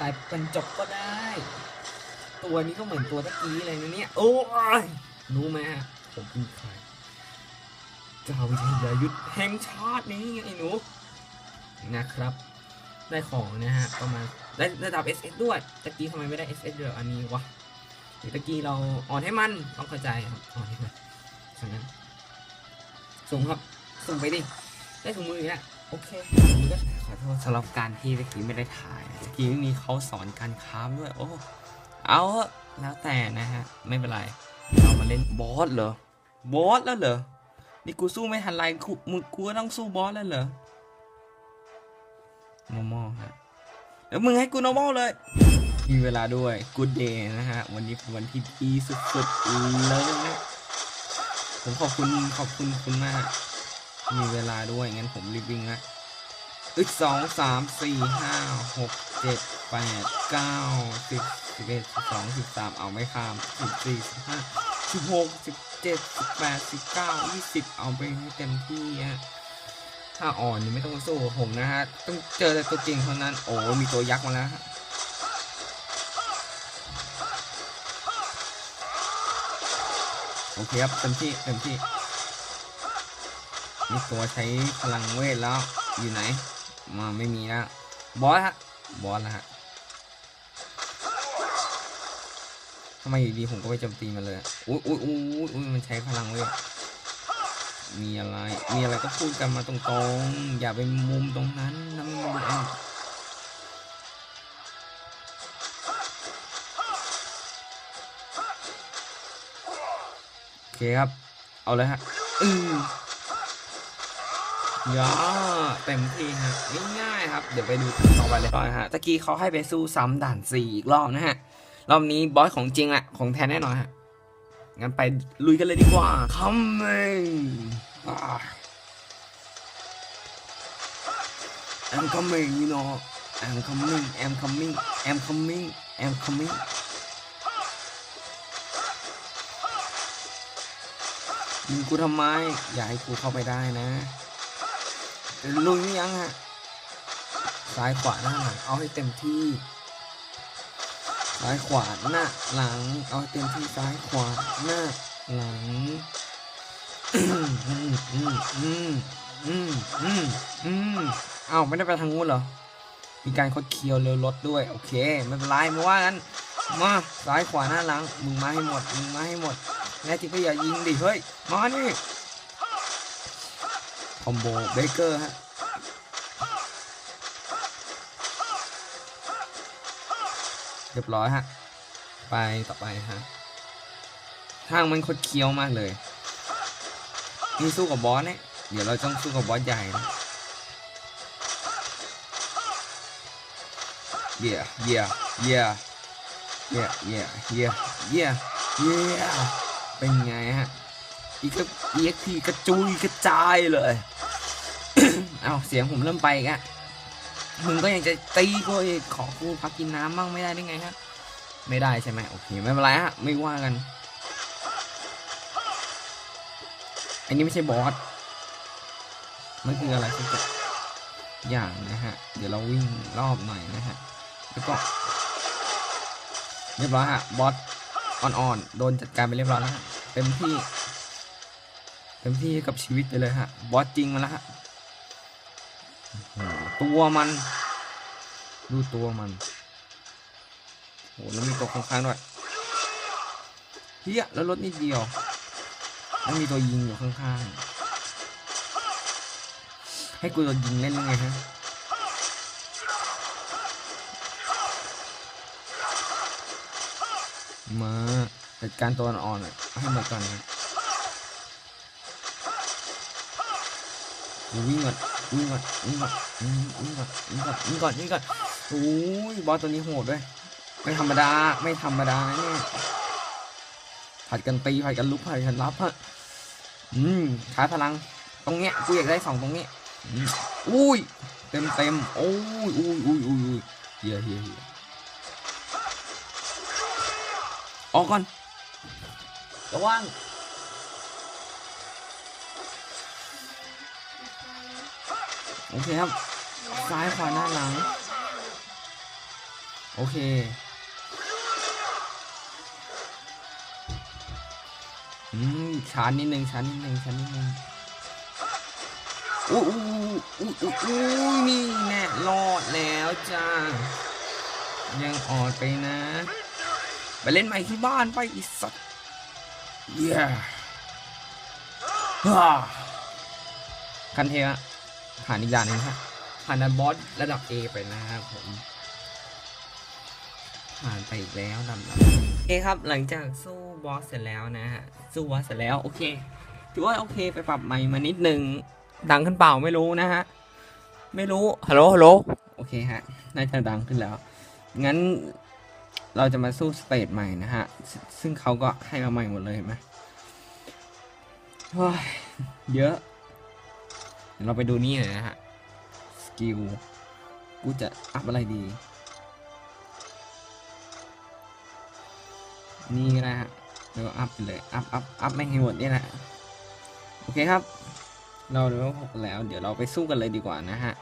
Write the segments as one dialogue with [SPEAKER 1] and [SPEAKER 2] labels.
[SPEAKER 1] ตายเป็นจบก็ได้ ตัวนี้ก็เหมือนตัวตะกี้เลยนะเนี่ย โอ้ยรู้ไหมผมเป็นใครเจ้าวิทยายุทธแห่งชาตินี้ไอ้หนูนะครับ ได้ของนะฮะประมาณได้ระดับ SS ด้วยตะกี้ทำไมไม่ได้ SS เดียวอันนี้วะตะกี้เราอ่อนให้มันต้องเข้าใจครับอ่อนให้มันฉะนั้นสุ่มครับสุ่มไปดิได้ถุงมืออีกแล้วโอเคถุงมือก็ ขอโทษสำหรับการที่ตะกี้ไม่ได้ถ่ายตะกี้ไม่มีเขาสอนการค้ามด้วย โอ้เอาแล้วแต่นะฮะ ไม่เป็นไร เรามาเล่นบอสเหรอบอสแล้วเหรอ นี่กูสู้ไม่ทันไรกูมึงกูต้องสู้บอสแล้วเหรอ normal ฮะเดี๋ยวมึงให้กู normal เลย มีเวลาด้วย good day นะฮะ วันนี้เป็นวันที่ดีสุดๆเลยนะผมขอบคุณขอบคุณคุณมาก มีเวลาด้วยงั้นผมรีบวิ่งละ อึดสองสามสี่ห้าหกเจ็ดแปดเก้าสิบสิบเอ็ดสิบสองสิบสามเอาไม่ข้ามสิบสี่สิบห้าสิบหกสิบเจ็ดสิบแปดสิบเก้ายี่สิบเอาไปให้เต็มที่ฮะถ้าอ่อนนี่ไม่ต้องสู้ผมนะฮะ ต้องเจอแต่ตัวจริงเท่านั้น โอ้ มีตัวยักษ์มาแล้วฮะโอเคครับเต็มที่เต็มที่ มีตัวใช้พลังเวทแล้วอยู่ไหน มาไม่มีแล้วบอสฮะบอสแล้วฮะทำไมอยู่ดีผมก็ไปโจมตีมันเลยอุ้ยอุ้ยอุ้ยอุ้ยมันใช้พลังเวทมีอะไร มีอะไรก็พูดกันมาตรงๆ อย่าไปมุมตรงนั้นนะมุมเองโอเคครับ เอาเลยฮะอือ ยาเต็มที่ฮะง่ายๆครับ เดี๋ยวไปดูต่อไปเลยก่อนฮะตะกี้เขาให้ไปสู้ซ้ำด่านสี่อีกรอบนะฮะ รอบนี้บอสของจริงอะของแท้แน่นอนฮะ งั้นไปลุยกันเลยดีกว่า coming อ่า I'm coming you know I'm coming I'm coming I'm coming I'm coming ยิงกูทำไม อย่าให้กูเข้าไปได้นะ ลุยหรือยังฮะซ้ายขวาหน้าหลังเอาให้เต็มที่ ซ้ายขวาหน้าหลัง เอาให้เต็มที่ซ้ายขวาหน้าหลังอืมอืมอืมอืมอืมอืมอืมอ้าวไม่ได้ไปทางงูนเหรอ มีการคดเคี้ยวเร็วรถด้วย โอเคไม่เป็นไรไม่ว่างั้นมาซ้ายขวาหน้าหลังมึงมาให้หมดมึงมาให้หมดแน่จริงก็อย่ายิงดิเฮ้ยมานี่ คอมโบเบเกอร์ฮะเรียบร้อยฮะ ไปต่อไปฮะ ทางมันคดเคี้ยวมากเลย นี่สู้กับบอสเนี่ย เดี๋ยวเราต้องสู้กับบอสใหญ่นะเย่เย่เย่เย่เย่เย่เย่เย่เป็นไงฮะ อีกก็ EXP กระจุยกระจายเลย เอาเสียงผมเริ่มไปอีกอะมึงก็ยังจะตีกูอีกขอกูพักกินน้ำบ้างไม่ได้ได้ไงฮะ ไม่ได้ใช่ไหมโอเคไม่เป็นไรฮะไม่ว่ากัน อันนี้ไม่ใช่บอสมันคืออะไรสักอย่างนะฮะ เดี๋ยวเราวิ่งรอบหน่อยนะฮะ แล้วก็เรียบร้อยฮะบอสอ่อนๆโดนจัดการไปเรียบร้อยแล้วเต็มที่เต็มที่กับชีวิตไปเลยฮะบอสจริงมาแล้วฮะ ตัวมัน ดูตัวมันโหแล้วมีตัวข้างๆด้วยเฮียแล้วรถนิดเดียวแล้วมีตัวยิงอยู่ข้างๆ ให้กูโดนยิงเล่นยังไงฮะมาจัดการตัวอ่อนๆให้หมดก่อนนะกูวิ่งก่อน วิ่งก่อนวิ่งก่อนอืมวิ่งก่อนวิ่งก่อนวิ่งก่อนวิ่งก่อนโอ้ยบอสตัวนี้โหดด้วยไม่ธรรมดาไม่ธรรมดาเนี่ยผัดกันตีผัดกันลุกผัดกันรับฮะอืมชาร์จพลังตรงเนี้ยกูอยากได้สองตรงนี้ยอุ้ยเต็มเต็มโอ้ยอุ้ยอุ้ยอุ้ยอุ้ยเฮียเฮียเฮียออกก่อนระวัง โอเคครับ ซ้ายขวาหน้าหลัง โอเค อืมชาร์จนิดนึงชาร์จนิดนึงชาร์จนิดนึงอู้อู้อู้อู้อู้นี่แน่รอดแล้วจ้า ยังออดไปนะ ไปเล่นใหม่ที่บ้านไปอีสัตว์เย้ฮ่าคันเทอะ ผ่านอีกอย่างหนึงครับผ่านดันบอสระดับ A ไปนะครับผม ผ่านไปอีกแล้วดำๆโอเคครับ หลังจากสู้บอสเสร็จแล้วนะฮะ สู้บอสเสร็จแล้วโอเค ถือว่าโอเคไปปรับใหม่มานิดนึง ดังขึ้นเปล่าไม่รู้นะฮะ ไม่รู้ ฮัลโหล ฮัลโหล โอเคฮะ น่าจะดังขึ้นแล้ว งั้นเราจะมาสู้สเตจใหม่นะฮะ ซึ่งเขาก็ให้มาใหม่หมดเลยเห็นไหมโอ้ยเยอะ เดี๋ยวเราไปดูนี่หน่อยนะฮะ สกิล กูจะอัพอะไรดี นี่ก็ได้ฮะแล้วก็อัพไปเลย อัพอัพอัพไม่ให้หมดนี่แหละ โอเคครับ เราเลเวลหกแล้ว เดี๋ยวเราไปสู้กันเลยดีกว่านะฮะ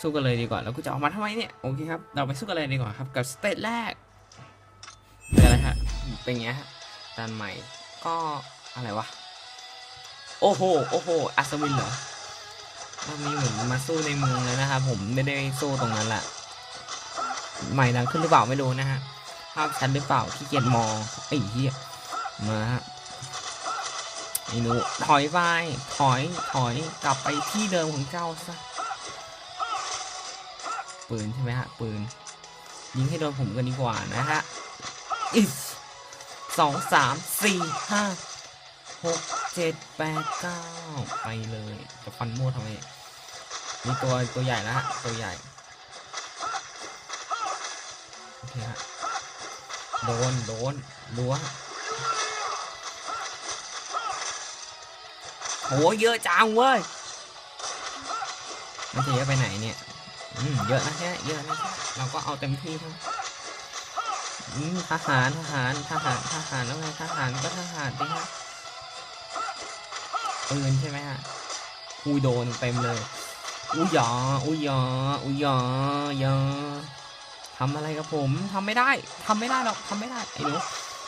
[SPEAKER 1] สู้กันเลยดีกว่า แล้วกูจะออกมาทำไมเนี่ย โอเคครับ เราไปสู้กันเลยดีกว่าครับ กับสเตจแรกเป็นอะไรฮะ เป็นไงฮะด่านใหม่ ก็อะไรวะ โอ้โห โอ้โห อัศวินเหรอ รอบนี้เหมือนมาสู้ในเมืองเลยนะครับผมไม่ได้สู้ตรงนั้นแหละใหม่ดังขึ้นหรือเปล่าไม่รู้นะฮะภาพชัดหรือเปล่าขี้เกียจมองไอ้เหี้ยมาฮะไอ้หนูถอยไปถอยถอยกลับไปที่เดิมของเจ้าซะปืนใช่ไหมฮะปืน ยิงให้โดนผมกันดีกว่านะฮะอิสสองสามสี่ห้าหก เจ็ดแปดเก้าไปเลย จะฟันมั่วทำไม มีตัวตัวใหญ่แล้วฮะตัวใหญ่ โอเคฮะ โดน โดนรั้วโหเยอะจังเว้ย มันจะเยอะไปไหนเนี่ย อืม เยอะนะแค่เยอะนะแค่เราก็เอาเต็มที่ทั้งอืมทหารทหารทหารทหารแล้วไงทหารก็ทหารดิฮะ ปืนใช่ไหมฮะอุ้ยโดนเต็มเลย อุ้ยหยออุ้ยหยออุ้ยหยอหยอทำอะไรกับผมทำไม่ได้ทำไม่ได้หรอกทำไม่ได้ไอ้หนู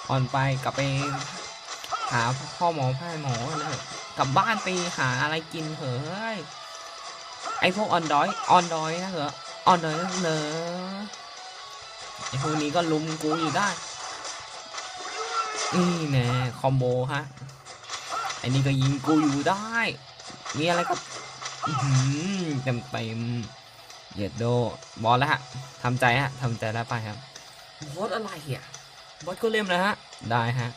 [SPEAKER 1] อ่อนไปกลับไปหาพ่อหมอพ่อหมอเลยกลับบ้านไปหาอะไรกินเถอะไอ้พวกออนดอยออนดอยนะเหรอออนดอยนะเหรอไอ้พวกนี้ก็ลุมกูอยู่ได้นี่แน่คอมโบฮะ อ้นี่ก็ยิงกูอยู่ได้ มีอะไรก็เต็มเต็มๆเหยียดโดบอลแล้วฮะทำใจฮะทำใจแล้วไปครับบอสอะไรอะบอสโกเลมนะฮะ ได้ฮะ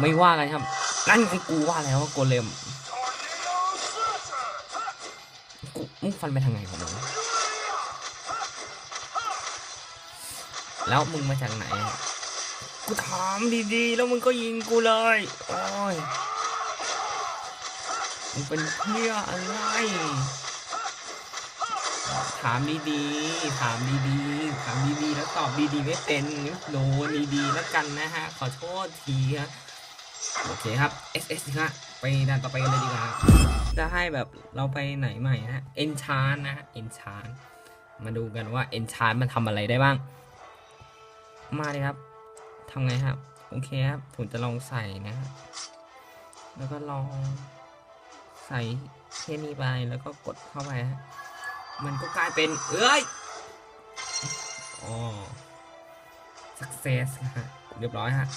[SPEAKER 1] ไม่ว่ากันครับ นั่นไงกูว่าแล้วว่าโกเลมกูมึงฟันไปทางไหนของมึงแล้วมึงมาจากไหนอะกูถามดีๆ แล้วมึงก็ยิงกูเลย โอ้ย มึงเป็นเพื่ออะไร ถามดีๆ ถามดีๆ ถามดีๆ แล้วตอบดีๆ ไม่เป็นโดนดีๆ แล้วกันนะฮะ ขอโทษทีฮะโอเคครับ SS ฮะไปด่านต่อไปกันเลยดีกว่าจะให้แบบเราไปไหนใหม่ฮะ Enchant นะฮะ Enchant มาดูกันว่า Enchant มันทำอะไรได้บ้าง มาเลยครับทำไงครับ โอเคครับ ผมจะลองใส่นะฮะแล้วก็ลอง ใส่แค่นี้ไปแล้วก็กดเข้าไปฮะมันก็กลายเป็น เอ้ยอ๋อ success ฮะเรียบร้อยฮะ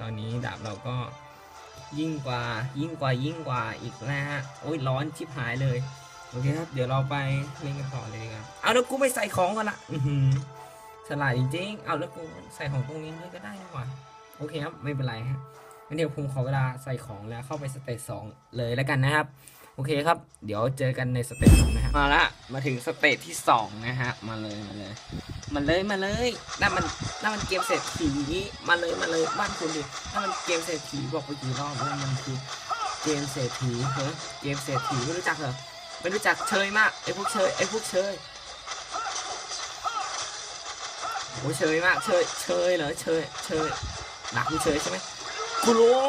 [SPEAKER 1] ตอนนี้ดาบเราก็ยิ่งกว่ายิ่งกว่ายิ่งกว่าอีกนะฮะ โอ้ยร้อนชิบหายเลย โอเคครับ เดี๋ยวเราไปเล่นกันต่อเลยดีกว่าเอาแล้วกูไม่ใส่ของกันละอือหือฉลาดจริงๆ เอาแล้วกูใส่ของตรงนี้เลยก็ได้นี่หว่า โอเคครับ ไม่เป็นไรฮะงั้นเดี๋ยวผมขอเวลาใส่ของแล้วเข้าไปสเตจสองเลยแล้วกันนะครับ โอเคครับ เดี๋ยวเจอกันในสเตจสองนะฮะมาละมาถึงสเตจที่สองนะฮะ มาเลยมาเลยมาเลยมาเลยนั่นมันนั่นมันเกมเศรษฐีมาเลยมาเลยบ้านคุณดินั่นมันเกมเศรษฐีบอกไปกี่รอบว่ามันคือเกมเศรษฐีเฮ้ยเกมเศรษฐีไม่รู้จักเหรอไม่รู้จักเชยมากไอ้พวกเชยไอ้พวกเชยโอ้ยเชยมากเชยเชยเหรอเชยเชยหนักกูเชยใช่ไหมกูรู้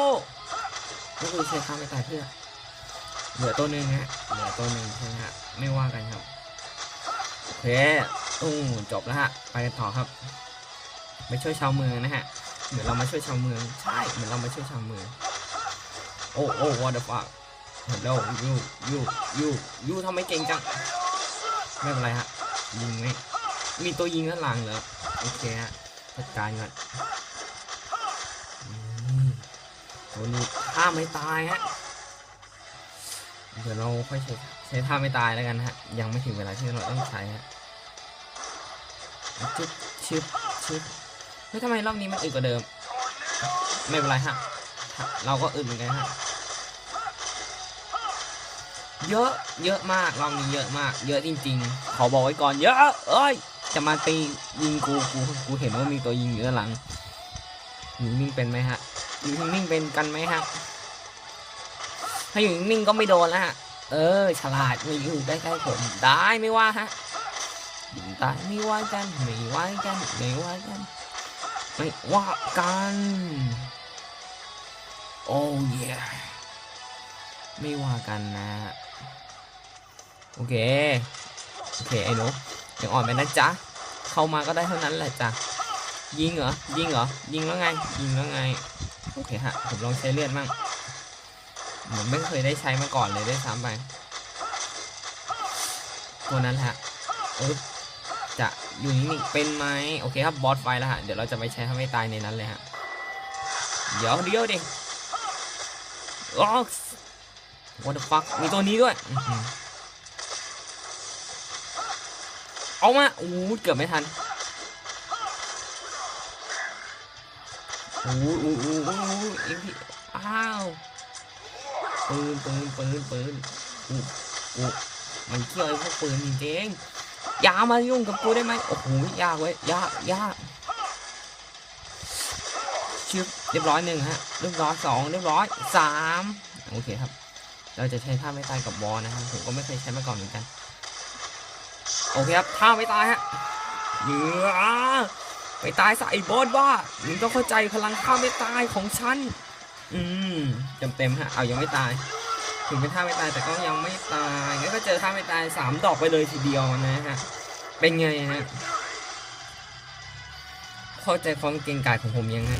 [SPEAKER 1] แล้วกูเชยข้ามไปตายเพื่อ เหลือตัวหนึ่งฮะเหลือตัวหนึ่งใช่ไหมฮะไม่ว่ากันครับโอเคอู้จบแล้วฮะไปกันต่อครับไปช่วยชาวเมืองนะฮะเหมือนเรามาช่วยชาวเมืองใช่เหมือนเรามาช่วยชาวเมืองโอ้โอ้ what the fuck ฮัลโหลยูยูยูยูทำไมเก่งจังไม่เป็นไรฮะยิงไหมมีตัวยิงด้านหลังเหรอโอเคฮะจัดการก่อนตัวนี้ถ้าไม่ตายฮะ ดี๋ยวเราค่อยใช้ใช้ท่าไม่ตายแล้วกันฮะ ยังไม่ถึงเวลาที่เราต้องใช้ฮะชึบชึบชึบเฮ้ยทำไมรอบนี้มันอึดกว่าเดิม ไม่เป็นไรฮะ เราก็อึดเหมือนกันฮะ เยอะ เยอะมาก รอบนี้เยอะมาก เยอะจริง ๆ ขอบอกไว้ก่อน เยอะ เอ้ย จะมาตียิงกู กู กูเห็นว่ามีตัวยิงอยู่ด้านหลังยู่นิ่งเป็นไหมฮะยู่นิ่งเป็นกันไหมฮะาอยู่นิ่งก็ไม่โดนแล้วฮะ เออ ฉลาดมาอยู่ใกล้ๆผมได้ไม่ว่าฮะยิงตายไม่ว่ากันไม่ว่ากันไม่ว่ากันไม่ว่ากันโอ้ยไม่ว่ากันนะโอเคโอเคไอ้หนูยังอ่อนไปนะจ๊ะเข้ามาก็ได้เท่านั้นแหละจ้ะยิงเหรอยิงเหรอยิงแล้วไงยิงแล้วไงโอเคฮะผมลองใช้เลือดมั่ง เหมือนไม่เคยได้ใช้มาก่อนเลยได้ซ้ำไปตัวนั้นแหละเออจะอยู่นิ่งๆเป็นไหมโอเคครับบอสไฟแล้วฮะเดี๋ยวเราจะไปใช้ทำให้ตายในนั้นเลยฮะเดี๋ยวเดี๋ยวดิอ๋อ what the fuck มีตัวนี้ด้วยเอามาโอ้เกือบไม่ทันโอ้โหโอ้โหโอ้อีกทีอ้าว ปืนปืนปืนปืนกูกูมันเกี่ยวไอ้พวกปืนจริงๆอย่ามายุ่งกับกูได้ไหมโอ้โหยากเว้ยยากยากชึบเรียบร้อยหนึ่งฮะเรียบร้อยสองเรียบร้อยสามโอเคครับ เราจะใช้ท่าไม่ตายกับบอลนะครับผมก็ไม่เคยใช้มาก่อนเหมือนกันโอเคครับท่าไม่ตายฮะเหนือไปตายใส่บอสว่ามึงต้องเข้าใจพลังท่าไม่ตายของฉัน อืมจมเต็มฮะ เอายังไม่ตาย ถึงเป็นท่าไม่ตายแต่ก็ยังไม่ตายงั้นก็เจอท่าไม่ตายสามดอกไปเลยทีเดียวนะฮะ เป็นไงฮะ เข้าใจความเก่งกาจของผมยังไง